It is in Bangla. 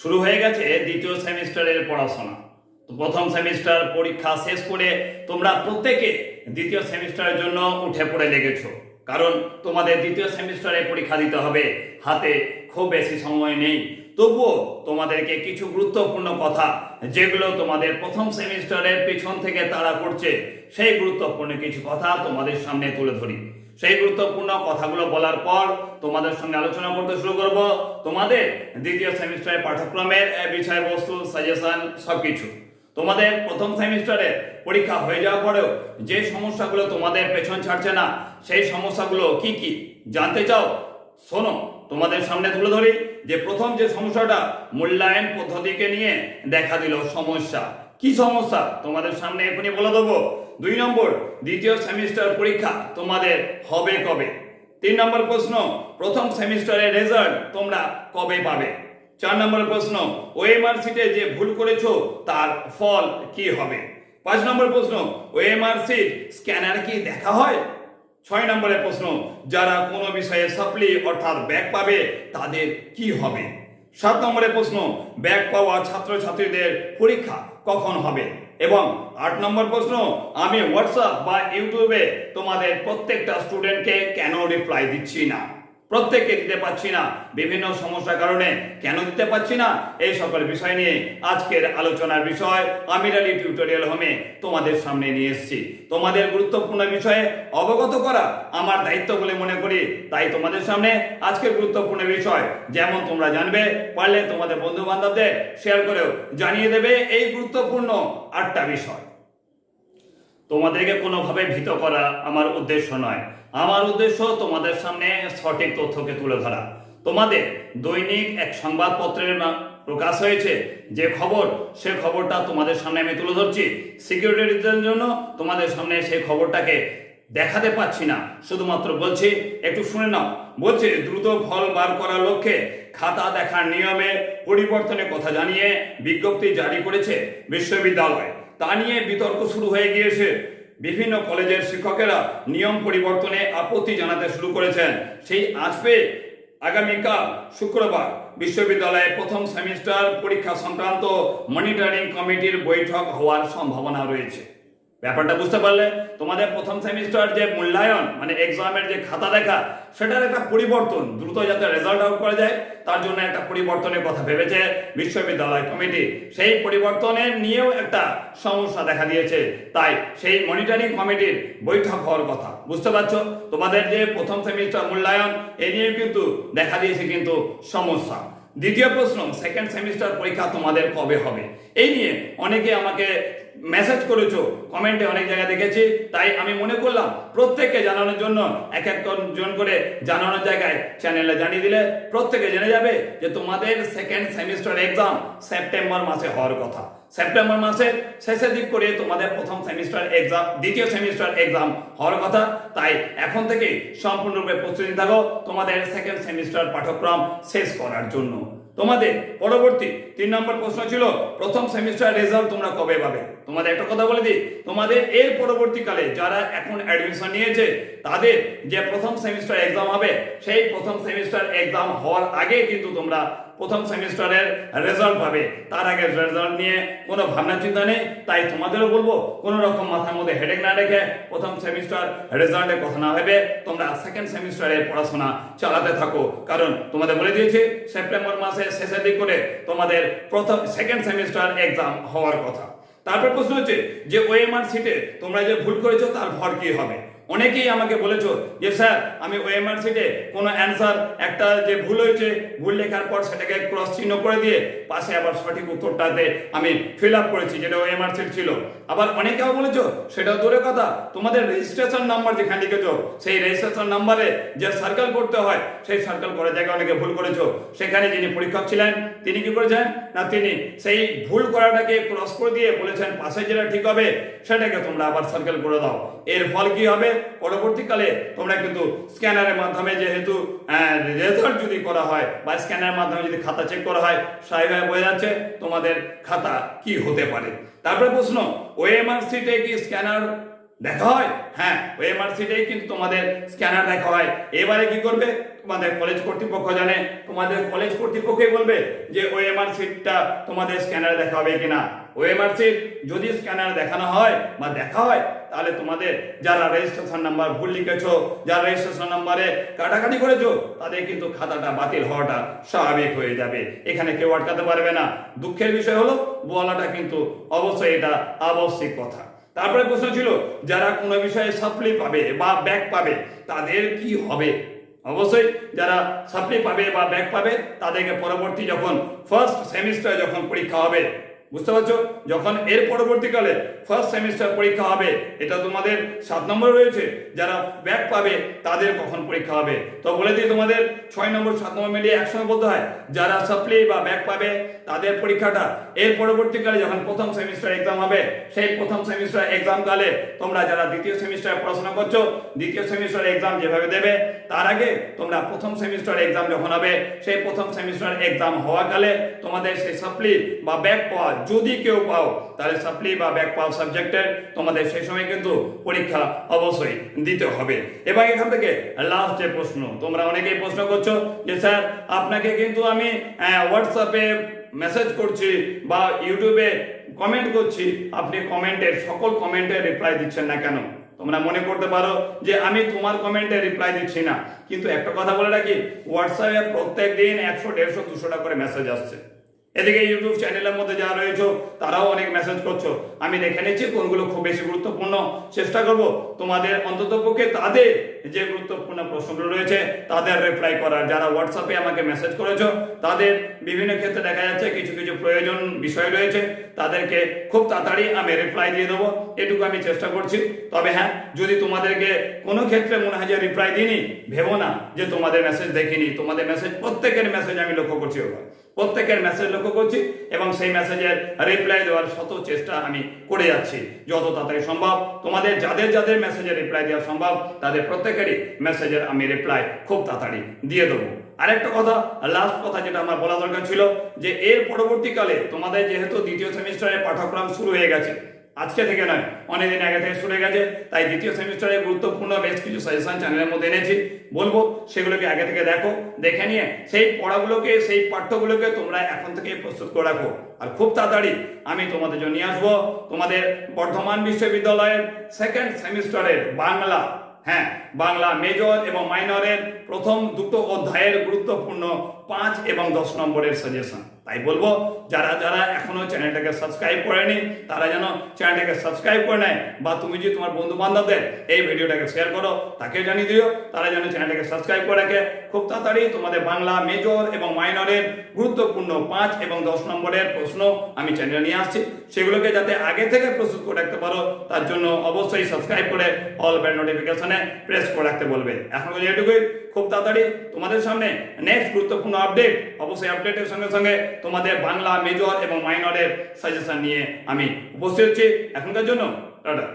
শুরু হয়ে গেছে দ্বিতীয় সেমিস্টারের পড়াশোনা। তো প্রথম সেমিস্টার পরীক্ষা শেষ করে তোমরা প্রত্যেকে দ্বিতীয় সেমিস্টারের জন্য উঠে পড়ে লেগেছো। কারণ তোমাদের দ্বিতীয় সেমিস্টারে পরীক্ষা দিতে হবে, হাতে খুব বেশি সময় নেই। তবুও তোমাদেরকে কিছু গুরুত্বপূর্ণ কথা, যেগুলো তোমাদের প্রথম সেমিস্টারের পিছন থেকে তাড়া করছে, সেই গুরুত্বপূর্ণ কিছু কথা তোমাদের সামনে তুলে ধরি। সেই গুরুত্বপূর্ণ কথাগুলো বলার পর তোমাদের সঙ্গে আলোচনা করতে শুরু করব। তোমাদের দ্বিতীয় সেমিস্টারের পাঠ্যক্রমের বিষয়বস্তু সাজেশন সবকিছু। তোমাদের প্রথম সেমিস্টারে পরীক্ষা হয়ে যাওয়ার পরেও যে সমস্যাগুলো তোমাদের পেছন ছাড়ছে না, সেই সমস্যাগুলো কি কি জানতে চাও, শোনো, তোমাদের সামনে তুলে ধরি। যে প্রথম যে সমস্যাটা মূল্যায়ন পদ্ধতিকে নিয়ে দেখা দিল সমস্যা। কি সমস্যা? তোমাদের সামনে এখনই বলে দেবো। দুই নম্বর, দ্বিতীয় সেমিস্টার পরীক্ষা তোমাদের হবে কবে? তিন নম্বর প্রশ্ন, প্রথম সেমিস্টারের রেজাল্ট তোমরা কবে পাবে? চার নম্বর প্রশ্ন, ওএমআর সিটে যে ভুল করেছ, তার ফল কি হবে? পাঁচ নম্বর প্রশ্ন, ওএমআর সিট স্ক্যানার কি দেখা হয়? ছয় নম্বরের প্রশ্ন, যারা কোনো বিষয়ে সাপ্লি অর্থাৎ ব্যাক পাবে, তাদের কি হবে? সাত নম্বরের প্রশ্ন ব্যাক পাওয়া ছাত্রছাত্রীদের পরীক্ষা কখন হবে? এবং আট নম্বর প্রশ্ন, আমি হোয়াটসঅ্যাপ বা ইউটিউবে তোমাদের প্রত্যেকটা স্টুডেন্টকে কেন রিপ্লাই দিচ্ছি না? প্রত্যেককে দিতে পারছি না। বিভিন্ন সমস্যার কারণে কেন দিতে পারছি না? এই সকল বিষয় নিয়ে আজকের আলোচনার বিষয় আমির আলী টিউটোরিয়াল হোমে তোমাদের সামনে নিয়ে এসেছি। তোমাদের গুরুত্বপূর্ণ বিষয়ে অবগত করা আমার দায়িত্ব বলে মনে করি। তাই তোমাদের সামনে আজকের গুরুত্বপূর্ণ বিষয়, যেমন তোমরা জানবে, পারলে তোমাদের বন্ধু বান্ধবদের শেয়ার করেও জানিয়ে দেবে এই গুরুত্বপূর্ণ আটটা বিষয়। তোমাদেরকে কোনোভাবে ভীত করা আমার উদ্দেশ্য নয়। আমার উদ্দেশ্য তোমাদের সামনে সঠিক তথ্যকে তুলে ধরা। তোমাদের দৈনিক এক সংবাদপত্রের মা- প্রকাশ হয়েছে। যে খবর, সে খবরটা তোমাদের সামনে আমি তুলে ধরছি। সিকিউরিটি রিজনের জন্য তোমাদের সামনে সেই খবরটাকে দেখাতে পাচ্ছি না। শুধুমাত্র বলছি, একটু শুনে নাও। বলছে, দ্রুত ফল বার করার লক্ষ্যে খাতা দেখার নিয়মে পরিবর্তনের কথা জানিয়ে বিজ্ঞপ্তি জারি করেছে বিশ্ববিদ্যালয়। তা নিয়ে বিতর্ক শুরু হয়ে গিয়েছে। বিভিন্ন কলেজের শিক্ষকেরা নিয়ম পরিবর্তনে আপত্তি জানাতে শুরু করেছেন। সেই আসবে আগামীকাল শুক্রবার বিশ্ববিদ্যালয়ে প্রথম সেমিস্টার পরীক্ষা সংক্রান্ত মনিটরিং কমিটির বৈঠক হওয়ার সম্ভাবনা রয়েছে। ব্যাপারটা বুঝতে পারলে তোমাদের প্রথম সেমিস্টার যে মূল্যায়ন মানে এক্সামের যে খাতা দেখা, সেটার একটা পরিবর্তন, দ্রুত যাতে রেজাল্ট আউট করা যায় তার জন্য একটা পরিবর্তনের কথা ভেবেছে বিশ্ববিদ্যালয় কমিটি। সেই পরিবর্তনের নিয়েও একটা সমস্যা দেখা দিয়েছে। তাই সেই মনিটরিং কমিটির বৈঠক হওয়ার কথা। বুঝতে পারছ? তোমাদের যে প্রথম সেমিস্টার মূল্যায়ন, এ নিয়েও কিন্তু দেখা দিয়েছে কিন্তু সমস্যা। দ্বিতীয় প্রশ্ন সেকেন্ড সেমিস্টার পরীক্ষা তোমাদের কবে হবে? এই নিয়ে অনেকে আমাকে মেসেজ করেছ কমেন্টে অনেক জায়গায় দেখেছি, তাই আমি মনে করলাম প্রত্যেককে জানানোর জন্য এক জন করে জানানোর জায়গায় চ্যানেলে জানিয়ে দিলে প্রত্যেকে জেনে যাবে যে তোমাদের সেকেন্ড সেমিস্টার এক্সাম সেপ্টেম্বর মাসে হওয়ার কথা। সেপ্টেম্বর মাসের শেষের দিক করে তোমাদের প্রথম সেমিস্টার এক্সাম দ্বিতীয় সেমিস্টার এক্সাম হওয়ার কথা। তাই এখন থেকে সম্পূর্ণরূপে প্রস্তুতি থাকো তোমাদের সেকেন্ড সেমিস্টার পাঠ্যক্রম শেষ করার জন্য। তোমাদের পরবর্তী তিন নম্বর প্রশ্ন ছিল, প্রথম সেমিস্টার রেজাল্ট তোমরা কবে পাবে? তোমাদের একটা কথা বলে দিই। তোমাদের এর পরবর্তীকালে যারা এখন অ্যাডমিশন নিয়েছে, তাদের যে প্রথম সেমিস্টার এক্সাম হবে, সেই প্রথম সেমিস্টার এক্সাম হওয়ার আগে কিন্তু তোমরা প্রথম সেমিস্টারের রেজাল্ট পাবে। তার আগে রেজাল্ট নিয়ে কোনো ভাবনা চিন্তা নেই। তাই তোমাদেরও বলব, কোনো রকম মাথার মধ্যে হেডেক না রেখে প্রথম সেমিস্টার রেজাল্টের কথা না ভেবে তোমরা সেকেন্ড সেমিস্টারের পড়াশোনা চালাতে থাকো। কারণ তোমাদের বলে দিয়েছি সেপ্টেম্বর মাসের শেষের দিক করে তোমাদের প্রথম সেকেন্ড সেমিস্টার এক্সাম হওয়ার কথা। তারপর প্রশ্ন হচ্ছে যে ওএমআর সিটে তোমরা যে ভুল করেছ তার ভর কি হবে? অনেকেই আমাকে বলেছ যে, স্যার, আমি ওএমআর সিটে কোনো অ্যান্সার একটা যে ভুল হয়েছে, ভুল লেখার পর সেটাকে ক্রস চিহ্ন করে দিয়ে পাশে আবার সঠিক উত্তরটাতে আমি ফিল আপ করেছি, যেটা ওএমআর সিট ছিল। আবার অনেকেও বলেছ, সেটাও দূরে কথা। তোমাদের রেজিস্ট্রেশন নাম্বার যেখানে লিখেছো, সেই রেজিস্ট্রেশন নাম্বারে যে সার্কেল করতে হয়, সেই সার্কেল করার জায়গায় অনেকে ভুল করেছ। সেখানে যিনি পরীক্ষক ছিলেন, তিনি কি করেছেন? না, তিনি সেই ভুল করাটাকে ক্রস করে দিয়ে বলেছেন, পাশে যেটা ঠিক হবে, সেটাকে তোমরা আবার সার্কেল করে দাও। এর ফল কি হবে? পরবর্তীকালে তোমরা কিন্তু স্ক্যানারের মাধ্যমে যেহেতু রেজাল্ট যদি করা হয় বা স্ক্যানারের মাধ্যমে যদি খাতা চেক করা হয় স্বাভাবিক বোঝা যাচ্ছে তোমাদের খাতা কি হতে পারে। তারপরে প্রশ্ন ওএমআর সিটে কি স্ক্যানার দেখা হয়? হ্যাঁ ওএমআর সিটেই কিন্তু তোমাদের স্ক্যানার দেখা হয়। এবারে কি করবে? তোমাদের কলেজ কর্তৃপক্ষ জানে। তোমাদের কলেজ কর্তৃপক্ষই বলবে যে ওএমআর সিটটা তোমাদের স্ক্যানারে দেখা হবে কিনা ওএমআর সিট যদি স্ক্যানার দেখানো হয় বা দেখা হয়, তাহলে তোমাদের যারা রেজিস্ট্রেশন নাম্বার ভুল লিখেছো, যারা রেজিস্ট্রেশন নাম্বারে কাটাকাটি করেছ, তাদের কিন্তু খাতাটা বাতিল হওয়াটা স্বাভাবিক হয়ে যাবে। এখানে কেউ আটকাতে পারবে না। দুঃখের বিষয় হলো, বলাটা কিন্তু অবশ্যই এটা আবশ্যিক কথা। তারপরে প্রশ্ন ছিল, যারা কোনো বিষয়ে সাপ্লি পাবে বা ব্যাক পাবে, তাদের কি হবে? অবশ্যই যারা সাপ্লি পাবে বা ব্যাক পাবে, তাদেরকে পরবর্তী যখন ফার্স্ট সেমিস্টার যখন পরীক্ষা হবে বুঝতে পারছ? যখন এর পরবর্তীকালে ফার্স্ট সেমিস্টার পরীক্ষা হবে, এটা তোমাদের সাত নম্বর রয়েছে, যারা ব্যাক পাবে, তাদের কখন পরীক্ষা হবে? তো বলে দিই তোমাদের, ছয় নম্বর, সাত নম্বর মিলিয়ে একসঙ্গে বলতে হয়, যারা সাপ্লি বা ব্যাক পাবে, তাদের পরীক্ষাটা, এর পরবর্তীকালে যখন প্রথম সেমিস্টার এক্সাম হবে, সেই প্রথম সেমিস্টার এক্সাম কালে তোমরা যারা দ্বিতীয় সেমিস্টারে পড়াশোনা করছ, দ্বিতীয় সেমিস্টার এক্সাম যেভাবে দেবে, তার আগে তোমরা প্রথম সেমিস্টার এক্সাম যখন হবে, সেই প্রথম সেমিস্টার এক্সাম হওয়াকালে তোমাদের সেই সাপ্লি বা ব্যাক পাওয়া যদি কেউ পাও, তাহলে সাপ্লি বা ব্যাক পাওয়া সাবজেক্টের তোমাদের সেই সময় কিন্তু পরীক্ষা অবশ্যই দিতে হবে। এবার এখান থেকে লাস্ট যে প্রশ্ন, তোমরা অনেকেই প্রশ্ন করছ যে, স্যার, আপনাকে কিন্তু আমি হোয়াটসঅ্যাপে মেসেজ করছি বা ইউটিউবে কমেন্ট করছি। আপনি কমেন্টের সকল কমেন্টের রিপ্লাই দিচ্ছেন না কেন? তোমরা মনে করতে পারো যে, আমি তোমার কমেন্টে রিপ্লাই দিচ্ছি না। কিন্তু একটা কথা বলে রাখি হোয়াটসঅ্যাপে প্রত্যেক দিন একশো, দেড়শো দুশোটা করে মেসেজ আসছে। এদিকে ইউটিউব চ্যানেলের মধ্যে যারা রয়েছে, তারাও অনেক মেসেজ করছ। আমি দেখে নিচ্ছি কোনগুলো খুব বেশি গুরুত্বপূর্ণ। চেষ্টা করব তোমাদের অন্তত পক্ষে তাদের যে গুরুত্বপূর্ণ প্রশ্নগুলো রয়েছে, তাদের রিপ্লাই করার। যারা হোয়াটসঅ্যাপে আমাকে মেসেজ করেছ, তাদের বিভিন্ন ক্ষেত্রে দেখা যাচ্ছে কিছু কিছু প্রয়োজন বিষয় রয়েছে। তাদেরকে খুব তাড়াতাড়ি আমি রিপ্লাই দিয়ে দেবো। এটুকু আমি চেষ্টা করছি। তবে হ্যাঁ যদি তোমাদেরকে কোনো ক্ষেত্রে মনে হয় যে রিপ্লাই দিইনি, ভেবো না যে তোমাদের মেসেজ দেখিনি। তোমাদের মেসেজ প্রত্যেকের মেসেজ আমি লক্ষ্য করছি ওরা প্রত্যেকের মেসেজ লক্ষ্য করছি এবং সেই মেসেজের রিপ্লাই দেওয়ার শত চেষ্টা আমি করে যাচ্ছি। যত তাড়াতাড়ি সম্ভব, তোমাদের যাদের যাদের মেসেজের রিপ্লাই দেওয়া সম্ভব, তাদের প্রত্যেকেরই মেসেজের আমি রিপ্লাই খুব তাড়াতাড়ি দিয়ে দেবো। আরেকটা কথা লাস্ট কথা যেটা আমার বলা দরকার ছিল, যে এর পরবর্তীকালে তোমাদের যেহেতু দ্বিতীয় সেমিস্টারের পাঠ্যক্রম শুরু হয়ে গেছে আজকে থেকে নয়, অনেকদিন আগে থেকে শুরু গেছে। তাই দ্বিতীয় সেমিস্টারে গুরুত্বপূর্ণ বেশ কিছু সাজেশন চ্যানেলের মধ্যে এনেছি। বলব, সেগুলোকে আগে থেকে দেখো, দেখে নিয়ে সেই পড়াগুলোকে, সেই পাঠ্যগুলোকে তোমরা এখন থেকে প্রস্তুত করে রাখো। আর খুব তাড়াতাড়ি আমি তোমাদের জন্য নিয়ে আসব তোমাদের বর্ধমান বিশ্ববিদ্যালয়ের সেকেন্ড সেমিস্টারের বাংলা হ্যাঁ বাংলা মেজর এবং মাইনরের প্রথম দুটো অধ্যায়ের গুরুত্বপূর্ণ পাঁচ এবং দশ নম্বরের সাজেশন তাই বলব, যারা যারা এখনও চ্যানেলটাকে সাবস্ক্রাইব করেনি, তারা যেন চ্যানেলটাকে সাবস্ক্রাইব করে নেয় বা তুমি যদি তোমার বন্ধু বান্ধবদের এই ভিডিওটাকে শেয়ার করো, তাকে জানিয়ে দিও, তারা যেন চ্যানেলটাকে সাবস্ক্রাইব করে রাখে। খুব তাড়াতাড়ি তোমাদের বাংলা মেজর এবং মাইনরের গুরুত্বপূর্ণ পাঁচ এবং দশ নম্বরের প্রশ্ন আমি চ্যানেলে নিয়ে আসছি। সেগুলোকে যাতে আগে থেকে প্রস্তুত করে রাখতে পারো, তার জন্য অবশ্যই সাবস্ক্রাইব করে অল বেল নোটিফিকেশনে প্রেস করে রাখতে বলবে। এখন যেটুকুই খুব তাড়াতাড়ি তোমাদের সামনে নেক্সট গুরুত্বপূর্ণ আপডেট অবশ্যই আপডেটের সঙ্গে সঙ্গে তোমাদের বাংলা মেজর এবং মাইনরের সাজেশন নিয়ে আমি উপস্থিত হচ্ছি। এখনকার জন্য টাটা।